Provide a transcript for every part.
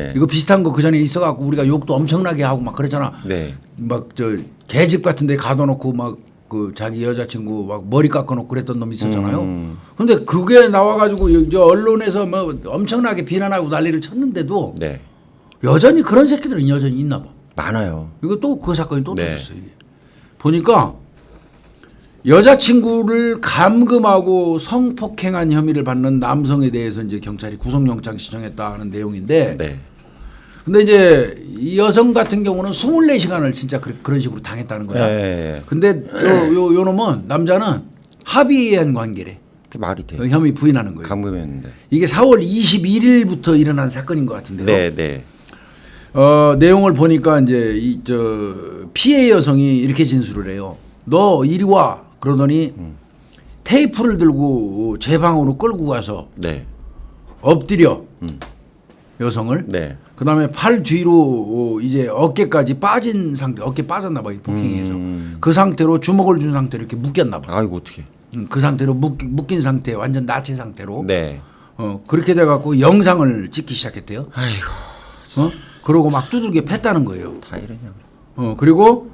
네. 이거 비슷한 거 그 전에 있어갖고 우리가 욕도 엄청나게 하고 막 그랬잖아. 네. 막저 개집 같은데 가둬놓고 막 그 자기 여자친구 막 머리 깎아놓고 그랬던 놈 있었잖아요. 음. 근데 그게 나와가지고 이- 저 언론에서 뭐 엄청나게 비난하고 난리를 쳤는데도 네. 여전히 그런 새끼들은 여전히 있나 봐. 많아요. 이거 또 그 사건이 또 네. 터졌어요. 이게. 보니까 여자친구를 감금하고 성폭행한 혐의를 받는 남성에 대해서 이제 경찰이 구속영장 신청했다는 내용인데 네. 근데 이제 이 여성 같은 경우는 24시간을 진짜 그, 런 식으로 당했다는 거야. 네. 근데 요, 요, 요 놈은 남자는 합의한 관계래. 그 말이 돼. 그 혐의 부인하는 거예요. 감금했는데. 이게 4월 21일부터 일어난 사건인 것 같은데요. 네, 네. 어, 내용을 보니까 이제 이 저 피해 여성이 이렇게 진술을 해요. 너 이리 와. 그러더니 테이프를 들고 제 방으로 끌고 가서 네. 엎드려 여성을 네. 그다음에 팔 뒤로 어, 이제 어깨까지 빠진 상태 어깨 빠졌나 봐요 폭행해서 음. 그 상태로 주먹을 준 상태로 이렇게 묶였나 봐 아이고 어떻게? 음, 그 상태로 묶, 묶인 상태 완전 나체 상태로 네. 어 그렇게 돼 갖고 영상을 찍기 시작했대요 아이고 어 그러고 막 두들겨 팼다는 거예요 다 이러냐. 어 그리고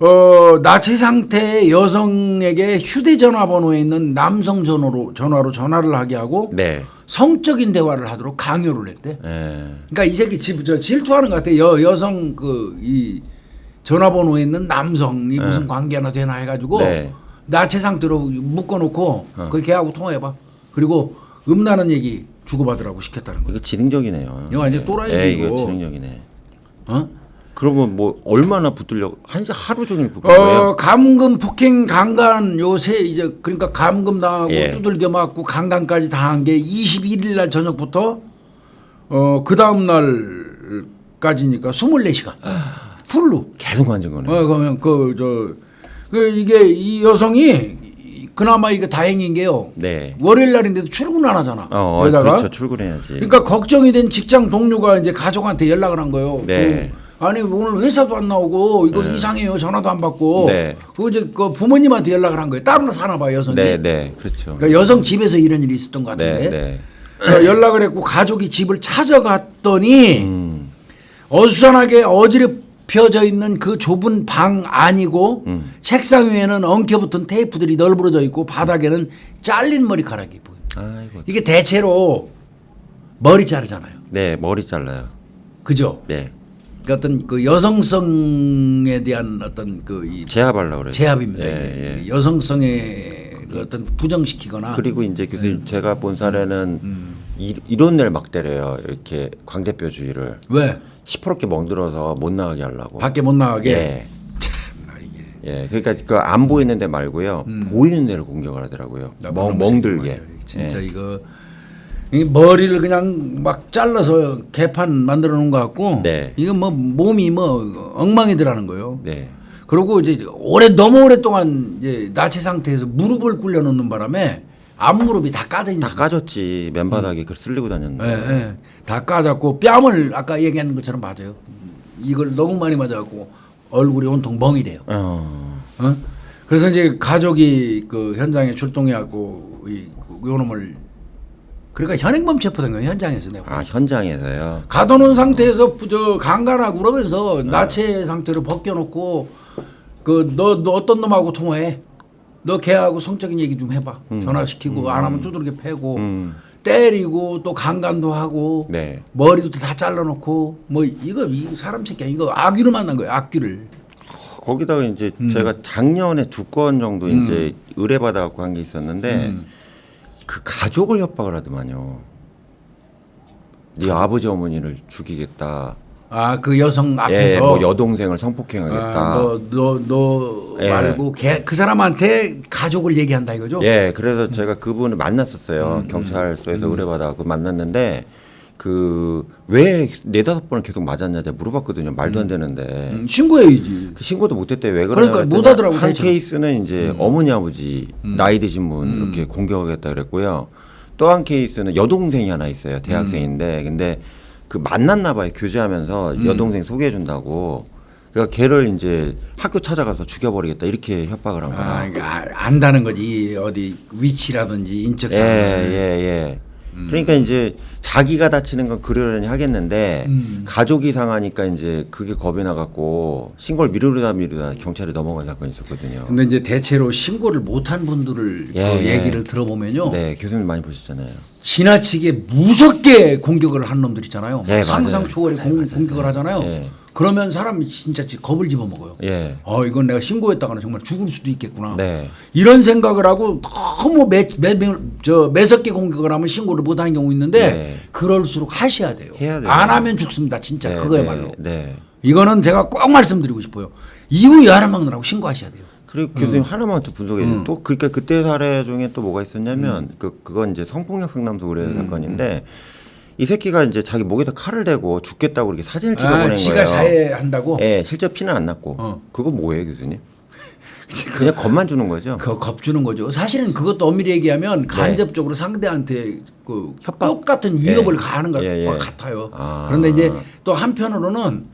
어 나치 상태의 여성에게 휴대전화 번호에 있는 남성 전화로 전화로 전화를 하게 하고 네. 성적인 대화를 하도록 강요를 했대. 예. 그러니까 이 새끼 집, 저 질투하는 것 같아. 여 여성 그 이 전화번호에 있는 남성이 무슨 관계나 되나 해가지고 네. 나체 상태로 묶어놓고 그 걔하고 통화해봐. 그리고 음란한 얘기 주고받으라고 시켰다는 거야. 이거 지능적이네요. 이거 완전 또라이 예. 이거 지능적이네. 어? 그러면 뭐 얼마나 붙들려 한시 하루 종일 붙는 거예요? 어, 감금, 폭행, 강간 요새 이제 그러니까 감금 당하고 예. 두들겨 맞고 강간까지 당한 게 21일 날 저녁부터 어, 그 다음 날까지니까 24시간. 풀로. 계속 앉은 거네. 어, 그러면 그, 저, 그 이게 이 여성이 그나마 이거 다행인 게요. 네. 월요일 날인데도 출근 안 하잖아. 어, 여자가. 그렇죠. 출근해야지. 그러니까 걱정이 된 직장 동료가 이제 가족한테 연락을 한 거예요. 네. 그, 아니 오늘 회사도 안 나오고 이거 이상해요. 전화도 안 받고. 네. 그 이제 그 부모님한테 연락을 한 거예요. 따로 사나 봐요 여성이. 네, 네. 그렇죠. 그러니까 여성 집에서 이런 일이 있었던 것 같은데. 네, 네. 그래서 연락을 했고 가족이 집을 찾아갔더니 음. 어수선하게 어지럽혀져 있는 그 좁은 방 안이고 음. 책상 위에는 엉켜붙은 테이프들이 널브러져 있고 바닥에는 잘린 머리카락이 보여요. 아이고. 이게 대체로 머리 자르잖아요. 네, 머리 잘라요. 그죠? 네. 그 어떤 그 여성성에 대한 어떤 그이 제압하려고 그래요. 제압입니다. 예, 이게. 예. 여성성의 그 어떤 부정시키거나 그리고 이제 교수님 제가 본 사례는 음. 이, 이런 애를 막 때려요. 이렇게 광대뼈주의를 왜 시퍼렇게 멍들어서 못 나가게 하려고. 밖에 못 나가게 예. 참나 이게 예. 그러니까 그 안 보이는 데 말고요. 보이는 데를 공격을 하더라고요. 음. 나쁜 멍 놈의 멍들게. 새끼 말이야. 진짜 예. 이거 이 머리를 그냥 막 잘라서 개판 만들어 놓은 것 같고 네. 이거 뭐 몸이 뭐 엉망이더라는 거예요. 네. 그리고 이제 오래 너무 오랫동안 이제 나치 상태에서 무릎을 굴려 놓는 바람에 앞무릎이 다 까져 있는 다 까졌지. 맨바닥에 그 쓸리고 다녔는데. 예, 예. 다 까졌고 뺨을 아까 얘기한 것처럼 맞아요. 이걸 너무 많이 맞아갖고 얼굴이 온통 멍이래요. 어. 어? 그래서 이제 가족이 그 현장에 출동해갖고 이, 요 놈을 그러니까 현행범 체포된 거예요 현장에서 내가. 아, 현장에서요. 가둬놓은 상태에서 부- 저 강간하고 그러면서 네. 나체 상태로 벗겨놓고 그 너 너 어떤 놈하고 통화해? 너 걔하고 성적인 얘기 좀 해봐. 전화시키고 안 하면 두들겨 패고 음. 때리고 또 강간도 하고 네. 머리도 다 잘라놓고 뭐 이거 이 사람 새끼야 이거 악귀를 만난 거예요 악귀를. 거기다가 이제 음. 제가 작년에 두 건 정도 이제 의뢰받아 갖고 한 게 있었는데 음. 그 가족을 협박을 하더만요. 네 아버지 어머니를 죽이겠다. 아 그 여성 예, 앞에서 뭐 여동생을 성폭행하겠다. 너너 너 예. 말고 걔, 그 사람한테 가족을 얘기한다 이거죠? 예, 그래서 제가 그분을 음, 만났었어요. 경찰서에서 의뢰받아 그 만났는데 그 왜 네다섯 번을 계속 맞았냐 제가 물어봤거든요. 말도 안 되는데. 음, 신고해야지. 그 신고도 못했대. 왜 그러냐 그러니까 못 그랬더니 하더라고, 한 대처. 케이스는 이제 어머니 아버지 나이 드신 분 이렇게 공격하겠다 그랬고요. 또 한 케이스는 여동생이 하나 있어요. 대학생인데. 근데 그 만났나 봐요 교제하면서 여동생 소개해 준다고. 그러니까 걔를 이제 학교 찾아가서 죽여버리겠다 이렇게 협박을 한 거야. 아, 그러니까 아, 안다는 거지. 어디 위치라든지 인적 예 사항. 예, 예. 그러니까 이제 자기가 다치는 건 그러려니 하겠는데 음. 가족이 상하니까 이제 그게 겁이 나갖고 신고를 미루다 미루다 경찰에 넘어간 사건이 있었거든요. 근데 이제 대체로 신고를 못한 분들을 예, 그 예. 얘기를 들어보면요. 네, 교수님 많이 보셨잖아요. 지나치게 무섭게 공격을 한 놈들 있잖아요. 네, 상상. 초월의 공, 공격을 하잖아요. 예. 그러면 사람이 진짜 겁을 집어먹어요. 예. 어 이건 내가 신고했다가는 정말 죽을 수도 있겠구나. 네. 이런 생각을 하고 너무 매, 매, 매, 저 매섭게 공격을 하면 신고를 못하는 경우 있는데 네. 그럴수록 하셔야 돼요. 해야 돼요. 안 하면 죽습니다. 진짜 네, 그거야말로. 네, 네. 이거는 제가 꼭 말씀드리고 싶어요. 이후 야라먹느라고 신고하셔야 돼요. 그리고 음. 교수님 하나만 더 분석해 주세요. 또 그러니까 그때 사례 중에 또 뭐가 있었냐면 음. 그 그건 이제 성폭력 상담소 의뢰 사건인데 이 새끼가 이제 자기 목에다 칼을 대고 죽겠다고 이렇게 사진을 찍어 보낸 아, 거예요. 지가 자해한다고. 예, 실제 피는 안 났고. 어. 그거 뭐예요, 교수님? 그냥 겁만 주는 거죠. 그 겁 주는 거죠. 사실은 그것도 엄밀히 얘기하면 간접적으로 상대한테 그 네. 협박. 똑같은 위협을 예. 가하는 것 예, 예. 같아요. 아. 그런데 이제 또 한편으로는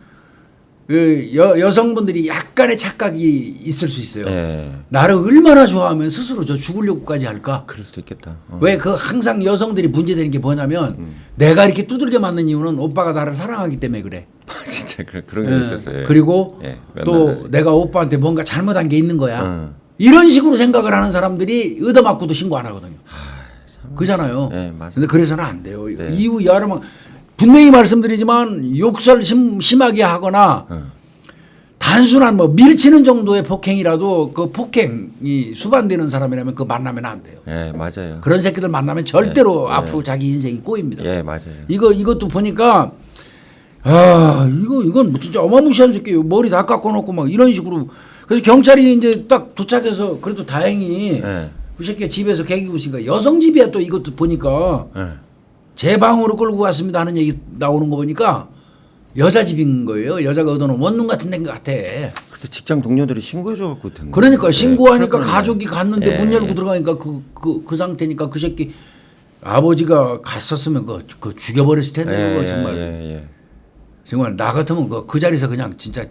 그 여, 여성분들이 약간의 착각이 있을 수 있어요. 예. 나를 얼마나 좋아하면 스스로 저 죽으려고까지 할까? 그럴 수도 있겠다. 어. 왜 그 항상 여성들이 문제되는 게 뭐냐면 음. 내가 이렇게 두들겨 맞는 이유는 오빠가 나를 사랑하기 때문에 그래. 진짜 그런 그런 게 예. 있었어요. 그리고 예, 또 맨날. 내가 오빠한테 뭔가 잘못한 게 있는 거야. 응. 이런 식으로 생각을 하는 사람들이 얻어맞고도 신고 안 하거든요. 그잖아요. 네, 맞아요. 근데 그래서는 안 돼요. 네. 이후 여러 번 분명히 말씀드리지만 욕설 심, 심하게 하거나 응. 단순한 뭐 밀치는 정도의 폭행이라도 그 폭행이 수반되는 사람이라면 그 만나면 안 돼요. 예, 맞아요. 그런 새끼들 만나면 절대로 네. 앞으로 자기 인생이 꼬입니다. 예, 맞아요. 이거 이것도 보니까 아 이거 이건 뭐 진짜 어마무시한 새끼예요. 머리 다 깎아 놓고 막 이런 식으로 그래서 경찰이 이제 딱 도착해서 그래도 다행히 예. 그 새끼가 집에서 개기고 있으니까 여성 집이야 또 이것도 보니까 예. 제 방으로 끌고 갔습니다 하는 얘기 나오는 거 보니까 여자 집인 거예요. 여자가 얻어놓은 원룸 같은 데 같아. 그때 직장 동료들이 신고해 줘 갖고 된 그러니까. 신고하니까 예, 가족이 갔는데 예. 문 열고 들어가니까 그 그 그 상태니까 그 새끼 아버지가 갔었으면 그, 그 죽여버렸을 텐데 예, 그거 예, 정말 예, 예. 정말 나 같으면 그, 그 자리에서 그냥 진짜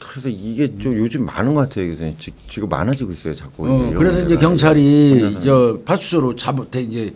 그래서 이게 좀 요즘 많은 것 같아요. 지- 지금 많아지고 있어요, 자꾸. 어, 그래서 이제. 경찰이 저 파출소로 잡 이제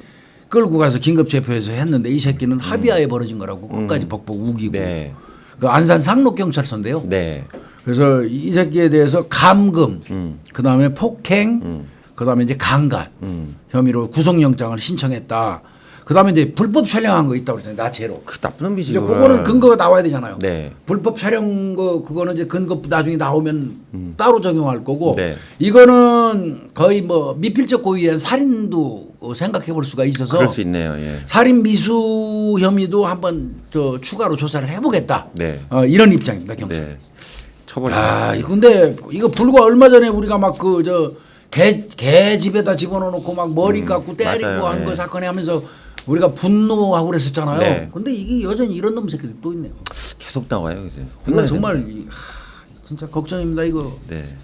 끌고 가서 긴급 체포해서 했는데 이 새끼는 합의하에 벌어진 거라고 끝까지 벅벅 우기고 음. 네. 그 안산 상록 경찰서인데요. 네. 그래서 이 새끼에 대해서 감금, 음. 그 다음에 폭행, 그다음에 이제 강간 음. 혐의로 구속영장을 신청했다. 그다음에 이제 불법 촬영한 거 있다고 그랬잖아요. 나체로. 그 나쁜 놈이지. 이제 그거는. 근거가 나와야 되잖아요. 네. 불법 촬영 거 그거는 이제 근거 나중에 나오면 따로 적용할 거고 음. 네. 이거는 거의 뭐 미필적 고의에 대한 살인도 어, 생각해 볼 수가 있어서 그럴 수 있네요. 예. 살인 미수 혐의도 한번 저 추가로 조사를 해보겠다. 네. 어, 이런 입장입니다 경찰. 네. 처벌. 아, 이 근데 이거 불과 얼마 전에 우리가 막그저 개 개 집에다 집어넣고 막 머리 깎고 때리고 음, 맞아요. 한거 네. 사건에 하면서 우리가 분노하고 그랬었잖아요. 네. 근데 이게 여전히 이런 놈 새끼들 또 있네요. 계속 나와요, 이제. 정말 정말 이- 하, 진짜 걱정입니다 이거. 네.